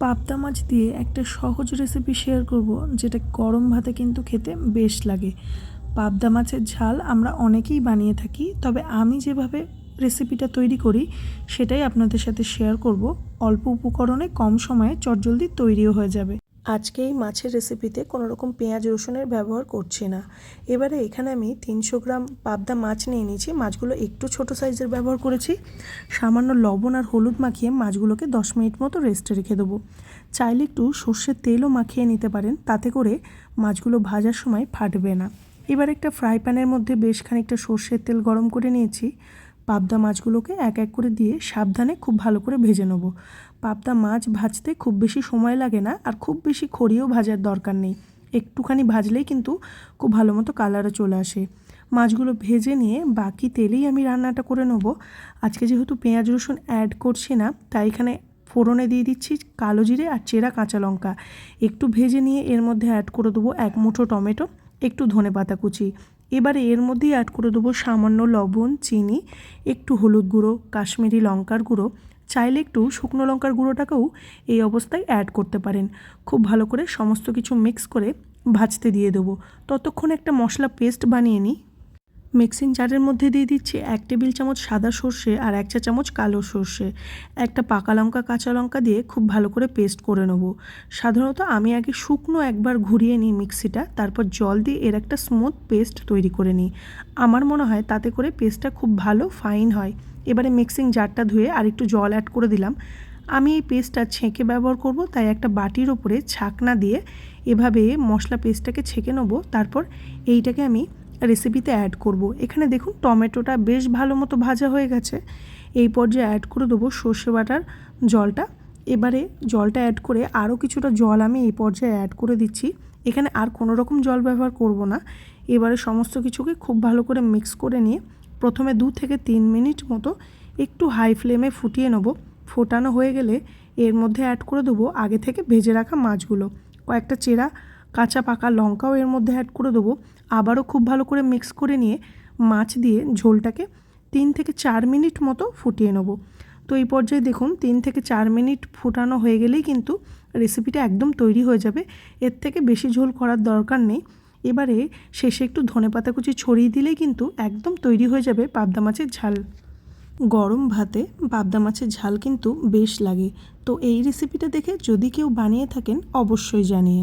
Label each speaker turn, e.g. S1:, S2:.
S1: পাবদা মাছ দিয়ে একটা সহজ রেসিপি শেয়ার করব, যেটা গরম ভাতে কিন্তু খেতে বেশ লাগে। পাবদা মাছের ঝাল আমরা অনেকেই বানিয়ে থাকি, তবে আমি যেভাবে রেসিপিটা তৈরি করি, সেটাই আপনাদের সাথে শেয়ার করব। অল্প উপকরণে কম সময়ে চটজলদি তৈরিও হয়ে যাবে। আজকে এই মাছের রেসিপিতে কোনো রকম পেঁয়াজ রসুনের ব্যবহার করছি না। এবারে এখানে আমি তিনশো গ্রাম পাবদা মাছ নিয়ে নিয়েছি। মাছগুলো একটু ছোট সাইজের ব্যবহার করেছি। সামান্য লবণ আর হলুদ মাখিয়ে মাছগুলোকে দশ মিনিট মতো রেস্টে রেখে দেবো। চাইলে একটু সর্ষের তেলও মাখিয়ে নিতে পারেন, তাতে করে মাছগুলো ভাজার সময় ফাটবে না। এবার একটা ফ্রাই প্যানের মধ্যে বেশ খানিকটা সর্ষের তেল গরম করে নিয়েছি। পাবদা মাছগুলোকে এক এক করে দিয়ে সাবধানে খুব ভালো করে ভেজে নেব। পাবদা মাছ ভাজতে খুব বেশি সময় লাগে না আর খুব বেশি খড়িও ভাজার দরকার নেই। একটুখানি ভাজলেই কিন্তু খুব ভালো মতো কালারও চলে আসে। মাছগুলো ভেজে নিয়ে বাকি তেলেই আমি রান্নাটা করে নেব। আজকে যেহেতু পেঁয়াজ রসুন অ্যাড করছি না, তাই এখানে ফোড়নে দিয়ে দিচ্ছি কালো জিরে আর চেরা কাঁচা লঙ্কা। একটু ভেজে নিয়ে এর মধ্যে অ্যাড করে দেবো এক মুঠো টমেটো, একটু ধনে পাতা কুচি। এবারে এর মধ্যেই অ্যাড করে দেবো সামান্য লবণ, চিনি, একটু হলুদ গুঁড়ো, কাশ্মীরি লঙ্কার গুঁড়ো। চাইলে একটু শুকনো লঙ্কার গুঁড়োটাকেও এই অবস্থায় অ্যাড করতে পারেন। খুব ভালো করে সমস্ত কিছু মিক্স করে ভাজতে দিয়ে দেবো। ততক্ষণ একটা মশলা পেস্ট বানিয়ে নিই। মিক্সিং জারের মধ্যে দিয়ে দিচ্ছি এক টেবিল চামচ সাদা সর্ষে আর এক চা চামচ কালো সর্ষে। একটা পাকা লঙ্কা, কাঁচা লঙ্কা দিয়ে খুব ভালো করে পেস্ট করে নেব। সাধারণত আমি আগে শুকনো একবার ঘুরিয়ে নিই মিক্সিটা, তারপর জল দিয়ে এর একটা স্মুথ পেস্ট তৈরি করে নিই। আমার মনে হয় তাতে করে পেস্টটা খুব ভালো ফাইন হয়। এবারে মিক্সিং জারটা ধুয়ে আর একটু জল অ্যাড করে দিলাম। আমি এই পেস্টটা ছেঁকে ব্যবহার করব, তাই একটা বাটির ওপরে ছাকনা দিয়ে এভাবে মশলা পেস্টটাকে ছেঁকে নেব, তারপর এইটাকে আমি রেসিপিতে অ্যাড করব। এখানে দেখুন টমেটোটা বেশ ভালো মতো ভাজা হয়ে গেছে। এই পর্যায়ে অ্যাড করে দেবো সর্ষে বাটার জলটা। এবারে জলটা অ্যাড করে আরও কিছুটা জল আমি এই পর্যায়ে অ্যাড করে দিচ্ছি। এখানে আর কোনো রকম জল ব্যবহার করব না। এবারে সমস্ত কিছুকে খুব ভালো করে মিক্স করে নিয়ে প্রথমে দু থেকে তিন মিনিট মতো একটু হাই ফ্লেমে ফুটিয়ে নেব। ফোটানো হয়ে গেলে এর মধ্যে অ্যাড করে দেবো আগে থেকে ভেজে রাখা মাছগুলো। কয়েকটা চেরা কাঁচা পাকা লঙ্কাও এর মধ্যে অ্যাড করে দেবো। আবারও খুব ভালো করে মিক্স করে নিয়ে মাছ দিয়ে ঝোলটাকে তিন থেকে চার মিনিট মতো ফুটিয়ে নেব। তো এই পর্যায়ে দেখুন, তিন থেকে চার মিনিট ফুটানো হয়ে গেলেই কিন্তু রেসিপিটা একদম তৈরি হয়ে যাবে। এর থেকে বেশি ঝোল করার দরকার নেই। এবারে শেষে একটু ধনে পাতা কুচি ছড়িয়ে দিলেই কিন্তু একদম তৈরি হয়ে যাবে পাবদা মাছের ঝাল। গরম ভাতে পাবদা মাছের ঝাল কিন্তু বেশ লাগে। তো এই রেসিপিটা দেখে যদি কেউ বানিয়ে থাকেন, অবশ্যই জানিয়ে